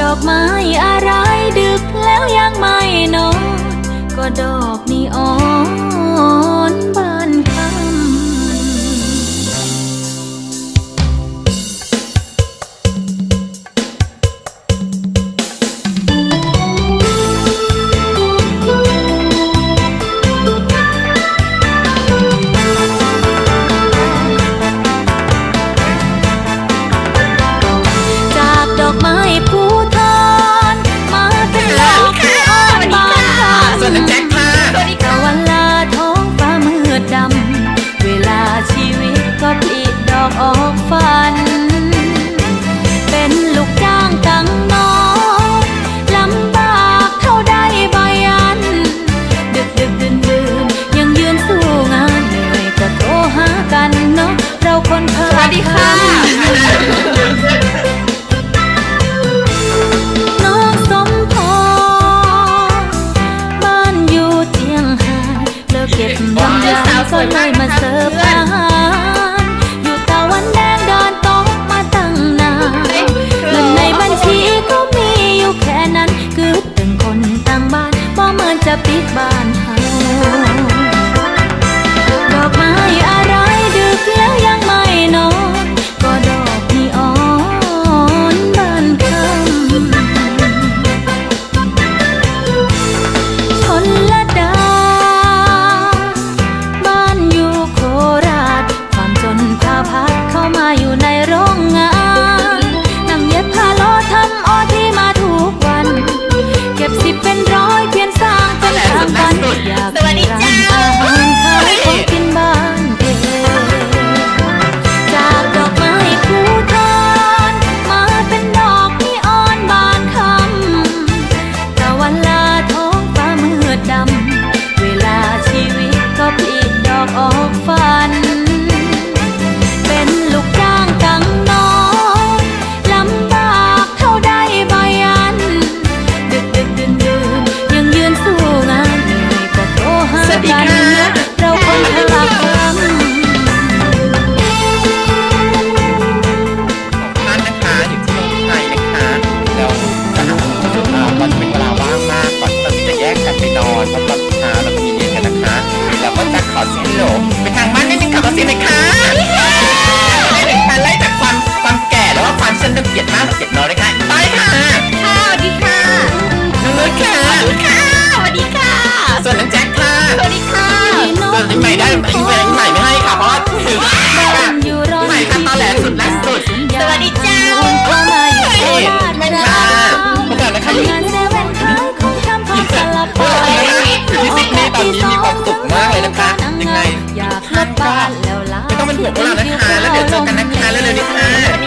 ดอะไรดึกแล้วยังไม่นอน ก็ดอกนีออนบานคำจากดอกไม้ เลิกเก็บดำยาก็เลยมาเสิร์ฟ อนเป็นเวลาว่างมากก่อนที่เราจะแยกกันไปนอนเพราะตอนเช้าเราก็มีเรียนกันนะคะเราก็จะขอเส้นงหลไปทางบ้านนิดนึงขับรถสิหน่อยค่ะไล่เลยค่ะไล่จากความความแก่แล้วก็ความฉันเกลียดมากเกลียดน้อยเลยค่ะไปค่ะค่ะสวัสดีค่ะนุ้ยค่ะสวัสดีค่ะสวัสดีค่ะส่วนน้องแจ็คค่ะสวัสดีค่ะสวัสดีไม่ได้ใม่ บอกพวกเรานะคะแล้วเดี๋ยวเจอกันนะคะเร็วๆนี้ค่ะ